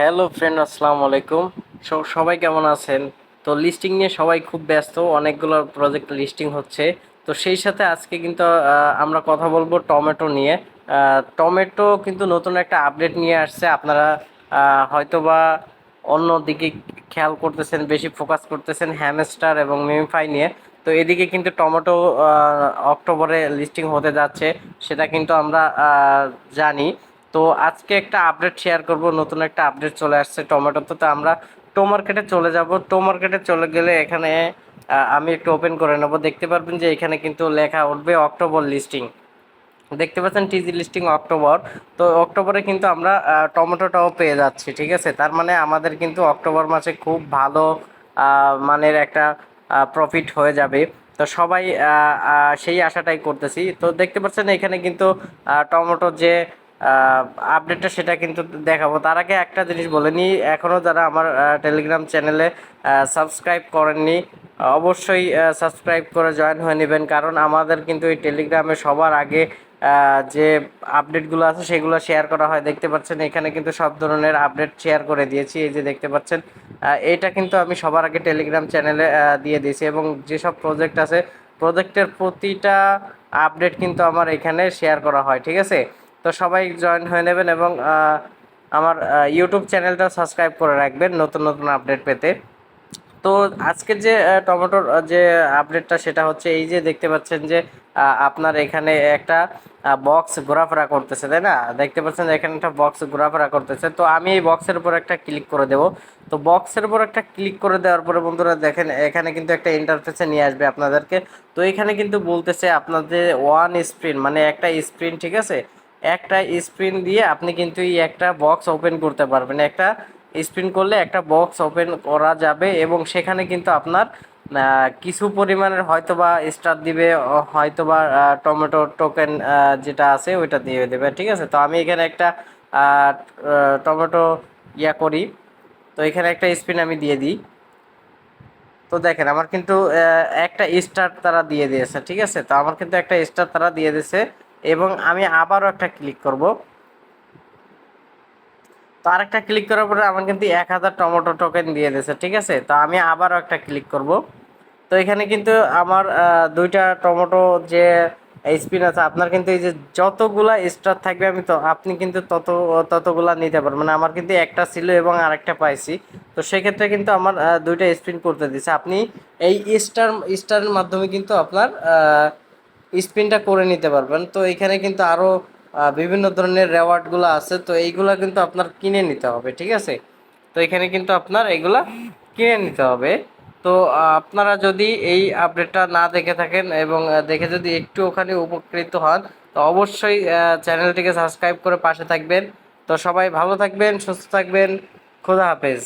Hello friend আসসালামু আলাইকুম। সবাই কেমন আছেন? তো লিস্টিং নিয়ে সবাই খুব ব্যস্ত, অনেকগুলো প্রজেক্ট লিস্টিং হচ্ছে। তো সেই সাথে আজকে কিন্তু আমরা কথা বলব টমেটো নিয়ে। টমেটো কিন্তু নতুন একটা আপডেট নিয়ে আসছে। আপনারা হয়তোবা অন্য দিকে খেয়াল করতেছেন, বেশি ফোকাস করতেছেন হ্যামস্টার এবং মিমিফাই নিয়ে। তো এদিকে কিন্তু টমেটো অক্টোবরে লিস্টিং হতে যাচ্ছে, সেটা কিন্তু আমরা জানি। তো আজকে একটা আপডেট শেয়ার করব নতুন একটা আপডেট চলে আসছে টমেটোতে তো। আমরা টো মার্কেটে চলে যাব। টো মার্কেটে চলে গেলে এখানে আমি একটু ওপেন করে নেব। দেখতে পারবেন যে এখানে কিন্তু লেখা উঠবে অক্টোবর লিস্টিং দেখতে পাচ্ছেন টিজি লিস্টিং অক্টোবর তো অক্টোবরে কিন্তু আমরা টমেটোটাও পেয়ে যাচ্ছি ঠিক আছে? তার মানে আমাদের কিন্তু অক্টোবর মাসে খুব ভালো মানের একটা প্রফিট হয়ে যাবে। তো সবাই সেই আশাটাই করতেছি। তো দেখতে পাচ্ছেন এখানে কিন্তু আহ, টমেটোর যে আপডেটটা সেটা কিন্তু দেখাবো। তার আগে একটা জিনিস বলে নিই এখনও যারা আমার টেলিগ্রাম চ্যানেলে সাবস্ক্রাইব করেননি, অবশ্যই সাবস্ক্রাইব করে জয়েন হয়ে নেবেন। কারণ আমাদের কিন্তু এই টেলিগ্রামে সবার আগে যে আপডেটগুলো আছে সেগুলো শেয়ার করা হয়। দেখতে পাচ্ছেন, এখানে কিন্তু সব ধরনের আপডেট শেয়ার করে দিয়েছি। এই যে দেখতে পাচ্ছেন এটা কিন্তু আমি সবার আগে টেলিগ্রাম চ্যানেলে দিয়ে দিয়েছি এবং যেসব প্রজেক্ট আছে প্রজেক্টের প্রতিটা আপডেট কিন্তু আমার এখানে শেয়ার করা হয়, ঠিক আছে? তো সবাই জয়েন হয়ে নেবেন এবং আমার ইউটিউব চ্যানেলটা সাবস্ক্রাইব করে রাখবেন নতুন নতুন আপডেট পেতে। তো আজকের যে টমেটোর যে আপডেটটা সেটা হচ্ছে এই যে দেখতে পাচ্ছেন যে আপনার এখানে একটা বক্স ঘোরাফেরা করতেছে, তাই না? দেখতে পাচ্ছেন এখানে একটা বক্স ঘোরাফেরা করতেছে। তো আমি এই বক্সের উপর একটা ক্লিক করে দেব। তো বক্সের উপর একটা ক্লিক করে দেওয়ার পরে বন্ধুরা দেখেন, এখানে কিন্তু একটা ইন্টারফেসে নিয়ে আসবে আপনাদেরকে। তো এখানে কিন্তু বলতেছে আপনাদের ওয়ান স্প্রিন মানে একটা স্প্রিন ঠিক আছে? একটা স্প্রিন দিয়ে আপনি কিন্তু এই একটা বক্স ওপেন করতে পারবেন। একটা স্পিন করলে একটা বক্স ওপেন করা যাবে এবং সেখানে কিন্তু আপনার কিছু পরিমাণের হয়তোবা স্টার দিবে ও হয়তোবা আহ, টমেটো টোকেন যেটা আছে ওইটা দিয়ে দেবে ঠিক আছে? তো আমি এখানে একটা টমেটো ইয়া করি। তো এখানে একটা স্পিন আমি দিয়ে দিই। তো দেখেন আমার কিন্তু একটা স্টার তারা দিয়ে দিয়েছে ঠিক আছে? তো আমার কিন্তু একটা স্টার তারা দিয়ে দিয়েছে। এবং আমি আবারও একটা ক্লিক করব। তো আরেকটা ক্লিক করার পরে আমার কিন্তু এক হাজার টমেটো টোকেন দিয়ে দিয়েছে, ঠিক আছে? তো আমি আবারও একটা ক্লিক করব। তো এখানে কিন্তু আমার দুইটা টমেটো যে স্পিন আছে, আপনার কিন্তু এই যে যতগুলা স্টার থাকবে, আমি তো, আপনি কিন্তু তত, ততগুলা নিতে পারবেন। মানে আমার কিন্তু একটা ছিল এবং আরেকটা পাইছি। তো সেক্ষেত্রে কিন্তু আমার দুইটা স্পিন করতে দিছে। আপনি এই স্টার স্টারের মাধ্যমে কিন্তু আপনার স্পিনটা করে নিতে পারবেন। তো এখানে কিন্তু আরও বিভিন্ন ধরনের রেওয়ার্ডগুলো আছে। তো এইগুলো কিন্তু আপনার কিনে নিতে হবে, ঠিক আছে? তো এখানে কিন্তু আপনার এগুলা কিনে নিতে হবে। তো আপনারা যদি এই আপডেটটা না দেখে থাকেন এবং দেখে যদি একটু ওখানে উপকৃত হন, তো অবশ্যই চ্যানেলটিকে সাবস্ক্রাইব করে পাশে থাকবেন। তো সবাই ভালো থাকবেন, সুস্থ থাকবেন। খোদা হাফেজ।